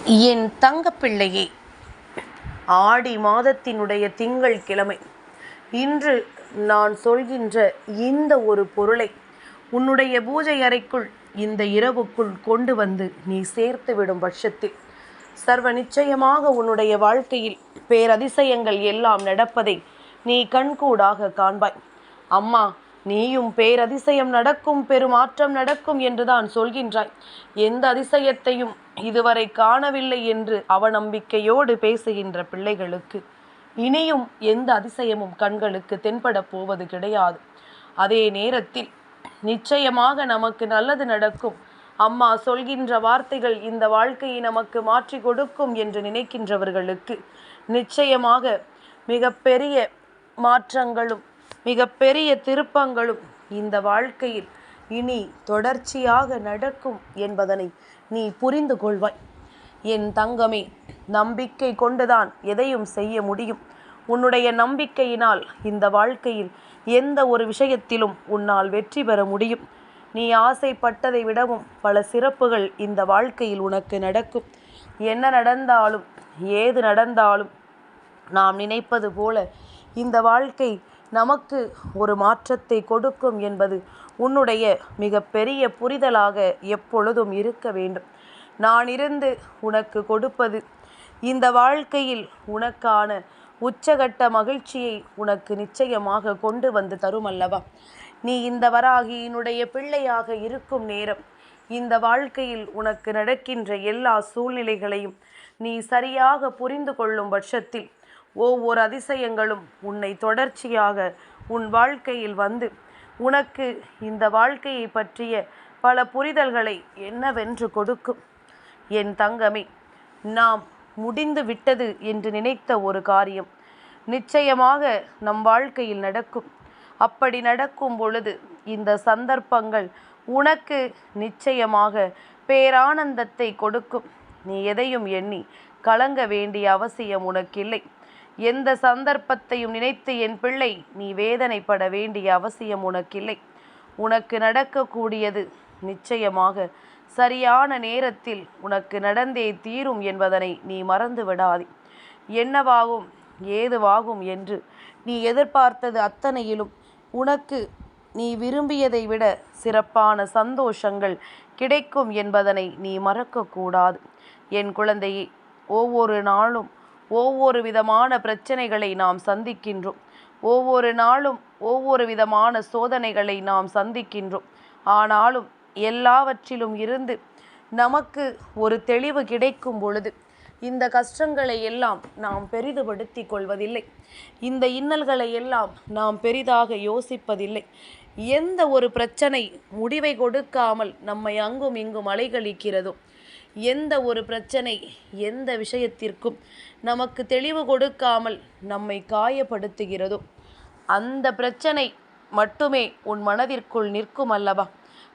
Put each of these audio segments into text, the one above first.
என் தங்கப்பிள்ளையே ஆடி மாதத்தினுடைய திங்கள் கிழமை. இன்று நான் சொல்கின்ற இந்த ஒரு பொருளை உன்னுடைய பூஜை அறைக்குள் இந்த இரவுக்குள் கொண்டு வந்து நீ சேர்த்து விடும் பட்சத்தில் சர்வ நிச்சயமாக உன்னுடைய வாழ்க்கையில் பேரதிசயங்கள் எல்லாம் நடப்பதை நீ கண்கூடாக காண்பாய். அம்மா நீயும் பேரதிசயம் நடக்கும் பெருமாற்றம் நடக்கும் என்றுதான் சொல்கின்றாய். எந்த அதிசயத்தையும் இதுவரை காணவில்லை என்று அவநம்பிக்கையோடு பேசுகின்ற பிள்ளைகளுக்கு இனியும் எந்த அதிசயமும் கண்களுக்கு தென்படப் போவது கிடையாது. அதே நேரத்தில் நிச்சயமாக நமக்கு நல்லது நடக்கும். அம்மா சொல்கின்ற வார்த்தைகள் இந்த வாழ்க்கையை நமக்கு மாற்றி கொடுக்கும் என்று நினைக்கின்றவர்களுக்கு நிச்சயமாக மிகப்பெரிய மாற்றங்களும் மிகப்பெரிய திருப்பங்களும் இந்த வாழ்க்கையில் இனி தொடர்ச்சியாக நடக்கும் என்பதனை நீ புரிந்து கொள்வாய். என் தங்கமே நம்பிக்கை கொண்டுதான் எதையும் செய்ய முடியும். உன்னுடைய நம்பிக்கையினால் இந்த வாழ்க்கையில் எந்த ஒரு விஷயத்திலும் உன்னால் வெற்றி பெற முடியும். நீ ஆசைப்பட்டதை விடவும் பல சிறப்புகள் இந்த வாழ்க்கையில் உனக்கு நடக்கும். என்ன நடந்தாலும் ஏது நடந்தாலும் நாம் நினைப்பது போல இந்த வாழ்க்கை நமக்கு ஒரு மாற்றத்தை கொடுக்கும் என்பது உன்னுடைய மிகப்பெரிய புரிதலாக எப்பொழுதும் இருக்க வேண்டும். நான் இருந்து உனக்கு கொடுப்பது இந்த வாழ்க்கையில் உனக்கான உச்சகட்ட மகிழ்ச்சியை உனக்கு நிச்சயமாக கொண்டு வந்து தரும் அல்லவா நீ இந்த வராகியினுடைய பிள்ளையாக இருக்கும் நேரம் இந்த வாழ்க்கையில் உனக்கு நடக்கின்ற எல்லா சூழ்நிலைகளையும் நீ சரியாக புரிந்து கொள்ளும் பட்சத்தில் ஒவ்வொரு அதிசயங்களும் உன்னை தொடர்ச்சியாக உன் வாழ்க்கையில் வந்து உனக்கு இந்த வாழ்க்கையை பற்றிய பல புரிதல்களை என்னவென்று கொடுக்கும். என் தங்கமே நாம் முடிந்து விட்டது என்று நினைத்த ஒரு காரியம் நிச்சயமாக நம் வாழ்க்கையில் நடக்கும். அப்படி நடக்கும் பொழுது இந்த சந்தர்ப்பங்கள் உனக்கு நிச்சயமாக பேரானந்தத்தை கொடுக்கும். நீ எதையும் எண்ணி கலங்க வேண்டிய அவசியம் உனக்கில்லை. எந்த சந்தர்ப்பத்தையும் நினைத்து என் பிள்ளை நீ வேதனைப்பட வேண்டிய அவசியம் உனக்கில்லை. உனக்கு நடக்கக்கூடியது நிச்சயமாக சரியான நேரத்தில் உனக்கு நடந்தே தீரும் என்பதனை நீ மறந்து விடாதே. என்னவாகும் ஏதுவாகும் என்று நீ எதிர்பார்த்தது அத்தனையிலும் உனக்கு நீ விரும்பியதை விட சிறப்பான சந்தோஷங்கள் கிடைக்கும் என்பதனை நீ மறக்கக்கூடாது. என் குழந்தையே ஒவ்வொரு நாளும் ஒவ்வொரு விதமான பிரச்சனைகளை நாம் சந்திக்கின்றோம். ஒவ்வொரு நாளும் ஒவ்வொரு விதமான சோதனைகளை நாம் சந்திக்கின்றோம். ஆனாலும் எல்லாவற்றிலும் இருந்து நமக்கு ஒரு தெளிவு கிடைக்கும் பொழுது இந்த கஷ்டங்களை எல்லாம் நாம் பெரிதுபடுத்தி கொள்வதில்லை. இந்த இன்னல்களை எல்லாம் நாம் பெரிதாக யோசிப்பதில்லை. எந்த ஒரு பிரச்சனை முடிவை கொடுக்காமல் நம்மை அங்கும் இங்கும் அலைகழிக்கிறதோ எந்த ஒரு பிரச்சனை எந்த விஷயத்திற்கும் நமக்கு தெளிவு கொடுக்காமல் நம்மை காயப்படுத்துகிறதோ? அந்த பிரச்சனை மட்டுமே உன் மனதிற்குள் நிற்கும் அல்லவா?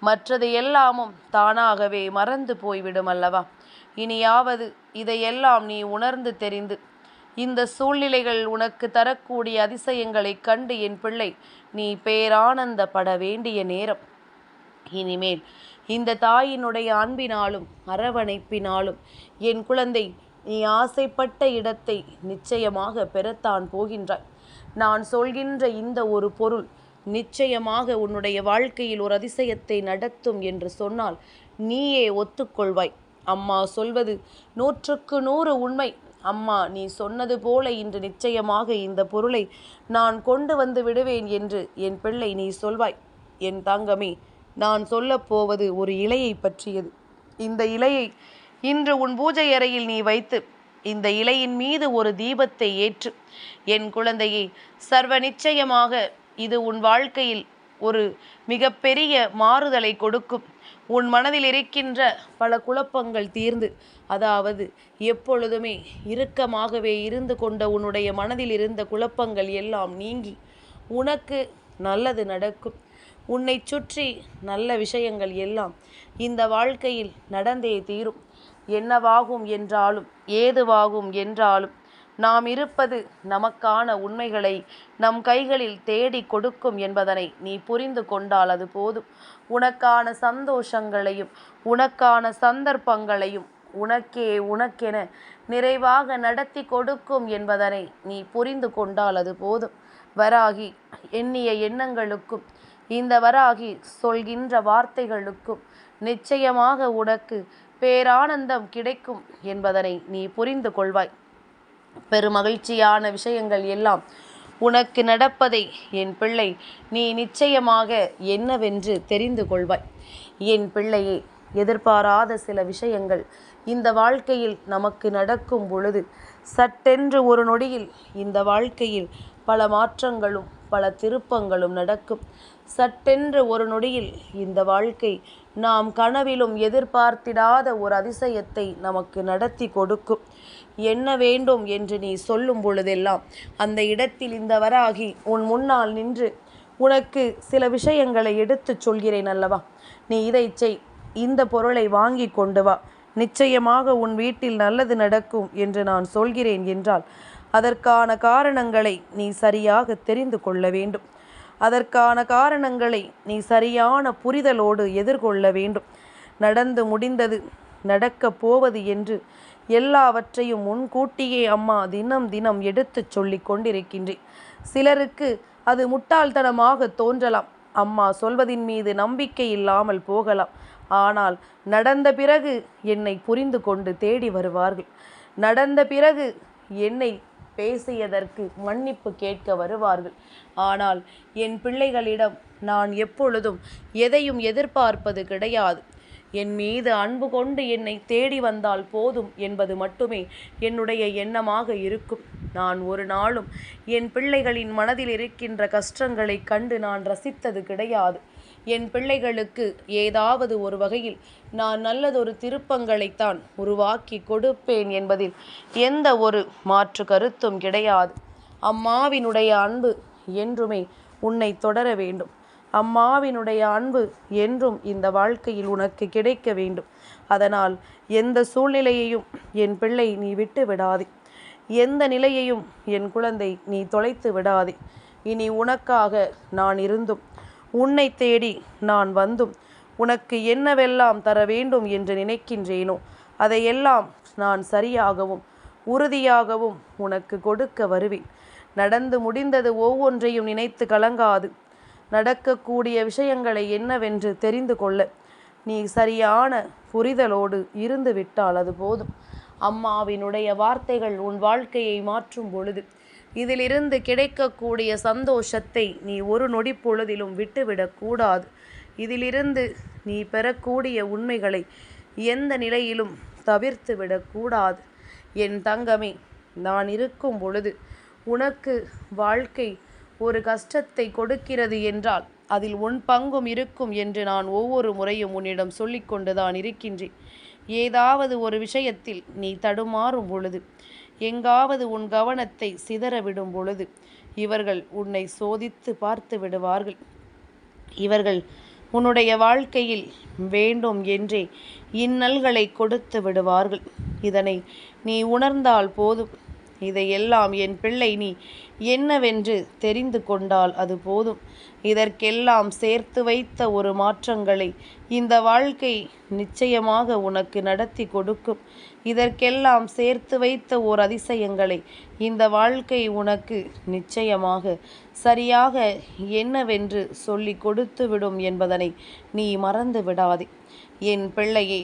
மற்றது எல்லாமும் தானாகவே மறந்து போய்விடும் அல்லவா? இனியாவது இதையெல்லாம் நீ உணர்ந்து தெரிந்து இந்த சூழ்நிலைகள் உனக்கு தரக்கூடிய அதிசயங்களைக் கண்டு என் பிள்ளை நீ பேரானந்தப்பட வேண்டிய நேரம். இனிமேல் இந்த தாயினுடைய அன்பினாலும் அரவணைப்பினாலும் என் குழந்தை நீ ஆசைப்பட்ட இடத்தை நிச்சயமாக பெறத்தான் போகின்றாய். நான் சொல்கின்ற இந்த ஒரு பொருள் நிச்சயமாக உன்னுடைய வாழ்க்கையில் ஒரு அதிசயத்தை நடத்தும் என்று சொன்னால் நீயே ஒத்துக்கொள்வாய். அம்மா சொல்வது நூற்றுக்கு நூறு உண்மை. அம்மா நீ சொன்னது போல இன்று நிச்சயமாக இந்த பொருளை நான் கொண்டு வந்து விடுவேன் என்று என் பிள்ளை நீ சொல்வாய். என் தங்கமே நான் சொல்லப்போவது ஒரு இலையை பற்றியது. இந்த இலையை இன்று உன் பூஜை அறையில் நீ வைத்து இந்த இலையின் மீது ஒரு தீபத்தை ஏற்று என் குழந்தையை சர்வ நிச்சயமாக இது உன் வாழ்க்கையில் ஒரு மிகப்பெரிய மாறுதலை கொடுக்கும். உன் மனதில் இருக்கின்ற பல குழப்பங்கள் தீர்ந்து அதாவது எப்பொழுதுமே இறுக்கமாகவே இருந்து கொண்ட உன்னுடைய மனதில் இருந்த குழப்பங்கள் எல்லாம் நீங்கி உனக்கு நல்லது நடக்கும். உன்னை சுற்றி நல்ல விஷயங்கள் எல்லாம் இந்த வாழ்க்கையில் நடந்தே தீரும். என்னவாகும் என்றாலும் ஏதுவாகும் என்றாலும் நாம் இருப்பது நமக்கான உண்மைகளை நம் கைகளில் தேடி கொடுக்கும் என்பதனை நீ புரிந்து கொண்டால் அது போதும். உனக்கான சந்தோஷங்களையும் உனக்கான சந்தர்ப்பங்களையும் உனக்கே உனக்கென நிறைவாக நடத்தி கொடுக்கும் என்பதனை நீ புரிந்து கொண்டால் அது போதும். வராகி எண்ணிய எண்ணங்களுக்கும் இந்த வராகி சொல்கின்ற வார்த்தைகளுக்கும் நிச்சயமாக உனக்கு பேரானந்தம் கிடைக்கும் என்பதனை நீ புரிந்து கொள்வாய். பெருமகிழ்ச்சியான விஷயங்கள் எல்லாம் உனக்கு நடப்பதை என் பிள்ளை நீ நிச்சயமாக என்னவென்று தெரிந்து கொள்வாய். என் பிள்ளையே எதிர்பாராத சில விஷயங்கள் இந்த வாழ்க்கையில் நமக்கு நடக்கும் பொழுது சட்டென்று ஒரு நொடியில் இந்த வாழ்க்கையில் பல மாற்றங்களும் பல திருப்பங்களும் நடக்கும். சட்டென்று ஒரு நொடியில் இந்த வாழ்க்கை நாம் கனவிலும் எதிர்பார்த்திடாத ஒரு அதிசயத்தை நமக்கு நடத்தி கொடுக்கும். என்ன வேண்டும் என்று நீ சொல்லும் பொழுதெல்லாம் அந்த இடத்தில் இந்த வராகி உன் முன்னால் நின்று உனக்கு சில விஷயங்களை எடுத்துச் சொல்கிறேன் அல்லவா? நீ இதை செய். இந்த பொருளை வாங்கி கொண்டு வா. நிச்சயமாக உன் வீட்டில் நல்லது நடக்கும் என்று நான் சொல்கிறேன் என்றால் அதற்கான காரணங்களை நீ சரியாக தெரிந்து கொள்ள வேண்டும். அதற்கான காரணங்களை நீ சரியான புரிதலோடு எதிர்கொள்ள வேண்டும். நடந்து முடிந்தது நடக்கப் போவது என்று எல்லாவற்றையும் முன்கூட்டியே அம்மா தினம் தினம் எடுத்துச் சொல்லி கொண்டிருக்கின்றேன். சிலருக்கு அது முட்டாள்தனமாக தோன்றலாம். அம்மா சொல்வதின் மீது நம்பிக்கை இல்லாமல் போகலாம். ஆனால் நடந்த பிறகு என்னை புரிந்து கொண்டு தேடி வருவார்கள். நடந்த பிறகு என்னை பேசியதற்கு மன்னிப்பு கேட்க வருவார்கள். ஆனால் என் பிள்ளைகளிடம் நான் எப்பொழுதும் எதையும் எதிர்பார்ப்பது கிடையாது. என் மீது அன்பு கொண்டு என்னை தேடி வந்தால் போதும் என்பது மட்டுமே என்னுடைய எண்ணமாக இருக்கும். நான் ஒரு நாளும் என் பிள்ளைகளின் மனதில் இருக்கின்ற கஷ்டங்களை கண்டு நான் ரசித்தது கிடையாது. என் பிள்ளைகளுக்கு ஏதாவது ஒரு வகையில் நான் நல்லதொரு திருப்பங்களைத்தான் உருவாக்கி கொடுப்பேன் என்பதில் எந்த ஒரு மாற்று கருத்தும் கிடையாது. அம்மாவினுடைய அன்பு என்றுமே உன்னை தொடர வேண்டும். அம்மாவினுடைய அன்பு என்றும் இந்த வாழ்க்கையில் உனக்கு கிடைக்க வேண்டும். அதனால் எந்த சூழ்நிலையையும் என் பிள்ளை நீ விட்டு விடாதே. எந்த நிலையையும் என் குழந்தை நீ தொலைத்து விடாதே. இனி உனக்காக நான் இருந்தும் உன்னை தேடி நான் வந்தும் உனக்கு என்னவெல்லாம் தர வேண்டும் என்று நினைக்கின்றேனோ அதையெல்லாம் நான் சரியாகவும் உறுதியாகவும் உனக்கு கொடுக்க வருவேன். நடந்து முடிந்தது ஒவ்வொன்றையும் நினைத்து கலங்காது. நடக்கக்கூடிய விஷயங்களை என்னவென்று தெரிந்து கொள்ள நீ சரியான புரிதலோடு இருந்து விட்டால் அது போதும். அம்மாவினுடைய வார்த்தைகள் உன் வாழ்க்கையை மாற்றும் பொழுது இதிலிருந்து கிடைக்கக்கூடிய சந்தோஷத்தை நீ ஒரு நொடி பொழுதிலும் விட்டுவிடக்கூடாது. இதிலிருந்து நீ பெறக்கூடிய உண்மைகளை எந்த நிலையிலும் தவிர்த்து விடக்கூடாது என் தங்கமே நான் இருக்கும் பொழுது உனக்கு வாழ்க்கை ஒரு கஷ்டத்தை கொடுக்கிறது என்றால் அதில் உன் பங்கும் இருக்கும் என்று நான் ஒவ்வொரு முறையும் உன்னிடம் சொல்லிக்கொண்டுதான் இருக்கின்றேன். ஏதாவது ஒரு விஷயத்தில் நீ தடுமாறும் பொழுது எங்காவது உன் கவனத்தை சிதறவிடும் பொழுது இவர்கள் உன்னை சோதித்து பார்த்து விடுவார்கள். இவர்கள் உன்னுடைய வாழ்க்கையில் வேண்டும் என்றே இன்னல்களை கொடுத்து விடுவார்கள். இதனை நீ உணர்ந்தால் போதும். இதையெல்லாம் என் பிள்ளை நீ என்னவென்று தெரிந்து கொண்டால் அது போதும். இதற்கெல்லாம் சேர்த்து வைத்த ஒரு மாற்றங்களை இந்த வாழ்க்கை நிச்சயமாக உனக்கு நடத்தி கொடுக்கும். இதற்கெல்லாம் சேர்த்து வைத்த ஓர் அதிசயங்களை இந்த வாழ்க்கை உனக்கு நிச்சயமாக சரியாக என்னவென்று சொல்லி கொடுத்துவிடும் என்பதனை நீ மறந்து விடாதே. என் பிள்ளையே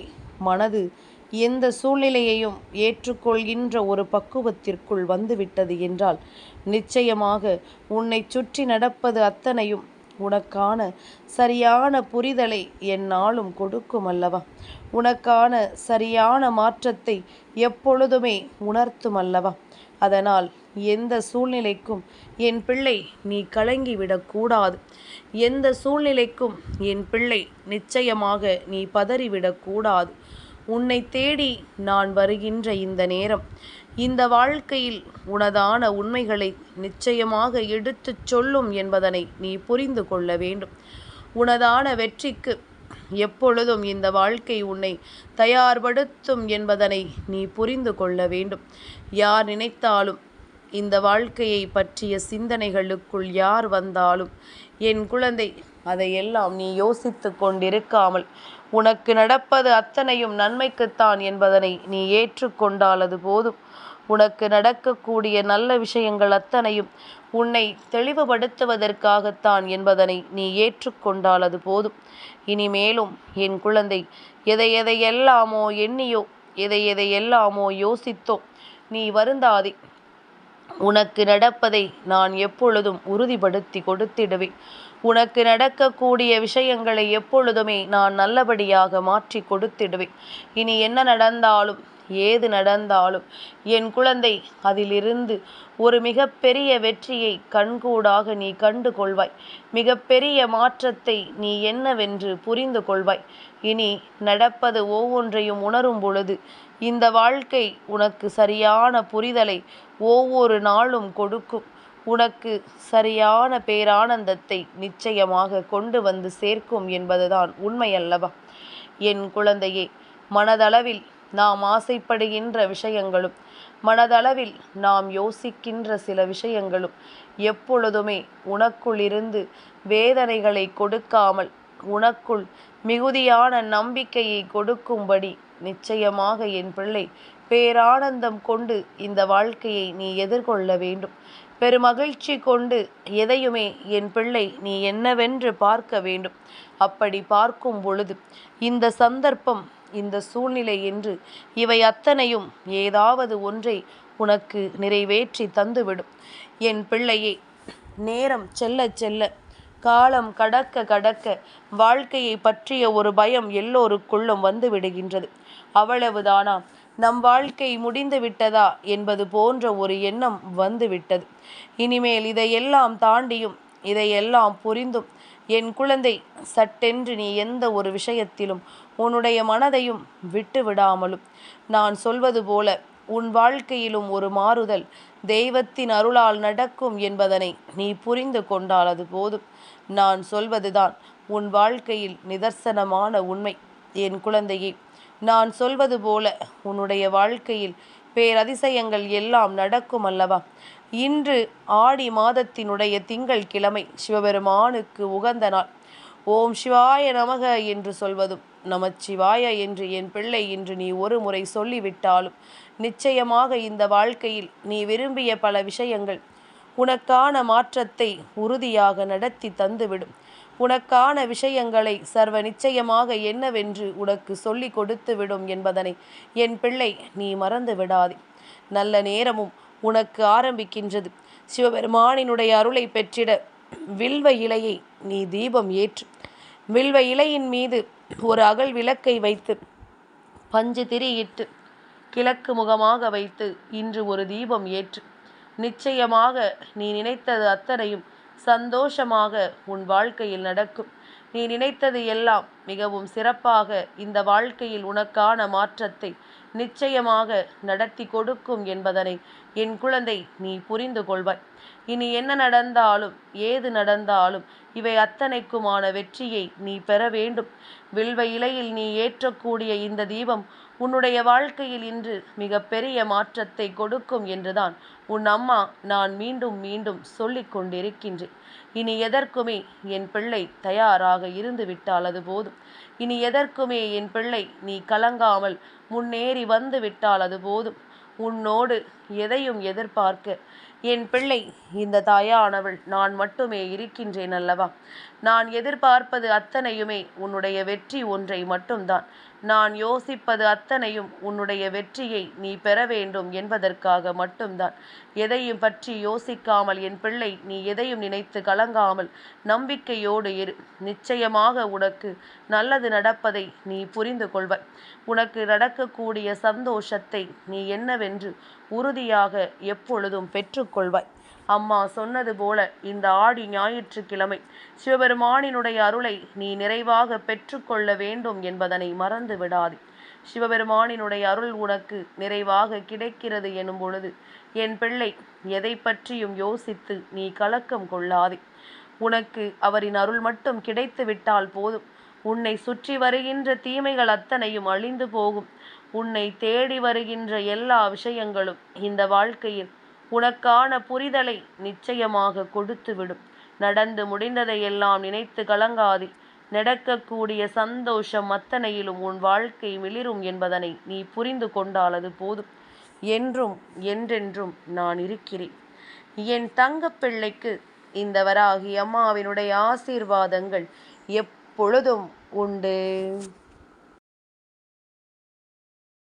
மனது எந்த சூழ்நிலையையும் ஏற்றுக்கொள்கின்ற ஒரு பக்குவத்திற்குள் வந்துவிட்டது என்றால் நிச்சயமாக உன்னை சுற்றி நடப்பது அத்தனையும் உனக்கான சரியான புரிதலை என்னாலும் கொடுக்கும் அல்லவா? உனக்கான சரியான மாற்றத்தை எப்பொழுதுமே உணர்த்தும் அல்லவா? அதனால் எந்த சூழ்நிலைக்கும் என் பிள்ளை நீ கலங்கிவிடக்கூடாது எந்த சூழ்நிலைக்கும் என் பிள்ளை நிச்சயமாக நீ பதறிவிடக்கூடாது உன்னை தேடி நான் வருகின்ற இந்த நேரம். இந்த வாழ்க்கையில் உனதான உண்மைகளை நிச்சயமாக எடுத்துச் சொல்லும் என்பதனை நீ புரிந்து கொள்ள வேண்டும். உனதான வெற்றிக்கு எப்பொழுதும் இந்த வாழ்க்கை உன்னை தயார்படுத்தும் என்பதனை நீ புரிந்து கொள்ள வேண்டும். யார் நினைத்தாலும் இந்த வாழ்க்கையை பற்றிய சிந்தனைகளுக்குள் யார் வந்தாலும் என் குழந்தை அதையெல்லாம் நீ யோசித்து கொண்டிருக்காமல் உனக்கு நடப்பது அத்தனையும் நன்மைக்குத்தான் என்பதனை நீ ஏற்றுக்கொண்டால் அது போதும். உனக்கு நடக்கக்கூடிய நல்ல விஷயங்கள் அத்தனையும் உன்னை தெளிவுபடுத்துவதற்காகத்தான் என்பதனை நீ ஏற்றுக்கொண்டால் அது போதும். இனிமேலும் என் குழந்தை எதை எதையெல்லாமோ எண்ணியோ எதை எதையெல்லாமோ யோசித்தோ நீ வருந்தாதே. உனக்கு நடப்பதை நான் எப்பொழுதும் உறுதிப்படுத்தி கொடுத்திடுவேன். உனக்கு நடக்கக்கூடிய விஷயங்களை எப்பொழுதுமே நான் நல்லபடியாக மாற்றி கொடுத்திடுவேன். இனி என்ன நடந்தாலும் ஏது நடந்தாலும் என் குழந்தை அதிலிருந்து ஒரு மிகப்பெரிய வெற்றியை கண்கூடாக நீ கண்டு கொள்வாய். மிகப்பெரிய மாற்றத்தை நீ என்னவென்று புரிந்து கொள்வாய். இனி நடப்பது ஒவ்வொன்றையும் உணரும் பொழுது இந்த வாழ்க்கை உனக்கு சரியான புரிதலை ஒவ்வொரு நாளும் கொடுக்கும். உனக்கு சரியான பேரானந்தத்தை நிச்சயமாக கொண்டு வந்து சேர்க்கும் என்பதுதான் உண்மையல்லவா? என் குழந்தையே மனதளவில் நாம் ஆசைப்படுகின்ற விஷயங்களும் மனதளவில் நாம் யோசிக்கின்ற சில விஷயங்களும் எப்பொழுதுமே உனக்குள்ளிருந்து வேதனைகளை கொடுக்காமல் உனக்குள் மிகுதியான நம்பிக்கையை கொடுக்கும்படி நிச்சயமாக என் பிள்ளை பேரானந்தம் கொண்டு இந்த வாழ்க்கையை நீ எதிர்கொள்ள வேண்டும். பெருமகிழ்ச்சி கொண்டு எதையுமே என் பிள்ளை நீ என்னவென்று பார்க்க வேண்டும். அப்படி பார்க்கும் பொழுது இந்த சந்தர்ப்பம் இந்த சூழ்நிலை என்று இவை அத்தனையும் ஏதாவது ஒன்றை உனக்கு நிறைவேற்றி தந்துவிடும். என் பிள்ளையே நேரம் செல்ல செல்ல காலம் கடக்க கடக்க வாழ்க்கையை பற்றிய ஒரு பயம் எல்லோருக்குள்ளும் வந்து விடுகின்றது. அவ்வளவுதானா? நம் வாழ்க்கை முடிந்து விட்டதா என்பது போன்ற ஒரு எண்ணம் வந்துவிட்டது. இனிமேல் இதையெல்லாம் தாண்டியும் இதையெல்லாம் புரிந்தும். என் குழந்தை சட்டென்று நீ எந்த ஒரு விஷயத்திலும் உன்னுடைய மனதையும் விட்டு விடாமலும் நான் சொல்வது போல உன் வாழ்க்கையிலும் ஒரு மாறுதல் தெய்வத்தின் அருளால் நடக்கும் என்பதனை நீ புரிந்து கொண்டால் அது போதும். நான் சொல்வதுதான் உன் வாழ்க்கையில் நிதர்சனமான உண்மை. என் குழந்தையை நான் சொல்வது போல உன்னுடைய வாழ்க்கையில் பேரதிசயங்கள் எல்லாம் நடக்கும் அல்லவா? இன்று ஆடி மாதத்தினுடைய திங்கள் கிழமை சிவபெருமானுக்கு உகந்த நாள். ஓம் சிவாய நமக என்று சொல்வதும் நமச்சிவாய என்று என் பிள்ளை இன்று நீ ஒரு முறை சொல்லிவிட்டாலும் நிச்சயமாக இந்த வாழ்க்கையில் நீ விரும்பிய பல விஷயங்கள் உனக்கான மாற்றத்தை உறுதியாக நடத்தி தந்துவிடும். உனக்கான விஷயங்களை சர்வ நிச்சயமாக என்னவென்று உனக்கு சொல்லி கொடுத்து விடும் என்பதனை என் பிள்ளை நீ மறந்து விடாதே. நல்ல நேரமும் உனக்கு ஆரம்பிக்கின்றது. சிவபெருமானினுடைய அருளை பெற்றிட வில்வ இலையை நீ தீபம் ஏற்று வில்வ இலையின் மீது ஒரு அகல் விளக்கை வைத்து பஞ்சு திரியிட்டு கிழக்கு முகமாக வைத்து இன்று ஒரு தீபம் ஏற்று நிச்சயமாக நீ நினைத்தது அத்தனையும் சந்தோஷமாக உன் வாழ்க்கையில் நடக்கும். நீ நினைத்தது எல்லாம் மிகவும் சிறப்பாக இந்த வாழ்க்கையில் உனக்கான மாற்றத்தை நிச்சயமாக நடத்தி கொடுக்கும் என்பதனை என் குழந்தை நீ புரிந்து கொள்வாய். இனி என்ன நடந்தாலும் ஏது நடந்தாலும் இவை அத்தனைக்குமான வெற்றியை நீ பெற வேண்டும். வில்வ இலையில் நீ ஏற்றக்கூடிய இந்த தீபம் உன்னுடைய வாழ்க்கையில் இன்று மிக பெரிய மாற்றத்தை கொடுக்கும் என்றுதான் உன் அம்மா நான் மீண்டும் மீண்டும் சொல்லிக் கொண்டிருக்கின்றேன். இனி எதற்குமே என் பிள்ளை தயாராக இருந்து விட்டால் அது போதும். இனி எதற்குமே என் பிள்ளை நீ கலங்காமல் முன்னேறி வந்து விட்டால் அது போதும். உன்னோடு எதையும் எதிர்பார்க்க என் பிள்ளை இந்த தாயானவள் நான் மட்டுமே இருக்கின்றேன் அல்லவா? நான் எதிர்பார்ப்பது அத்தனையுமே உன்னுடைய வெற்றி ஒன்றை மட்டும்தான். நான் யோசிப்பது அத்தனையும் உன்னுடைய வெற்றியை நீ பெற வேண்டும் என்பதற்காக மட்டும்தான். எதையும் பற்றி யோசிக்காமல் என் பிள்ளை நீ எதையும் நினைத்து கலங்காமல் நம்பிக்கையோடு இரு. நிச்சயமாக உனக்கு நல்லது நடப்பதை நீ புரிந்து கொள்வாய். உனக்கு நடக்கக்கூடிய சந்தோஷத்தை நீ என்னவென்று உறுதியாக எப்பொழுதும் பெற்றுக்கொள்வாய். அம்மா சொன்னது போல இந்த ஆடி ஞாயிற்றுக்கிழமை சிவபெருமானினுடைய அருளை நீ நிறைவாக பெற்றுக்கொள்ள வேண்டும் என்பதனை மறந்து விடாதே. சிவபெருமானினுடைய அருள் உனக்கு நிறைவாக கிடைக்கிறது எனும் பொழுது என் பிள்ளை எதை பற்றியும் யோசித்து நீ கலக்கம் கொள்ளாதே. உனக்கு அவரின் அருள் மட்டும் கிடைத்து விட்டால் போதும். உன்னை சுற்றி வருகின்ற தீமைகள் அத்தனையும் அழிந்து போகும். உன்னை தேடி வருகின்ற எல்லா விஷயங்களும் இந்த வாழ்க்கையில் உனக்கான புரிதலை நிச்சயமாக கொடுத்துவிடும். நடந்து முடிந்ததையெல்லாம் நினைத்து கலங்காதே. நடக்கக்கூடிய சந்தோஷம் அத்தனையிலும் உன் வாழ்க்கை மிளிரும் என்பதனை நீ புரிந்து கொண்டால் அது போதும். என்றும் என்றென்றும் நான் இருக்கிறேன். என் தங்கப்பிள்ளைக்கு இந்த வராகி அம்மாவினுடைய ஆசீர்வாதங்கள் எப்பொழுதும் உண்டு.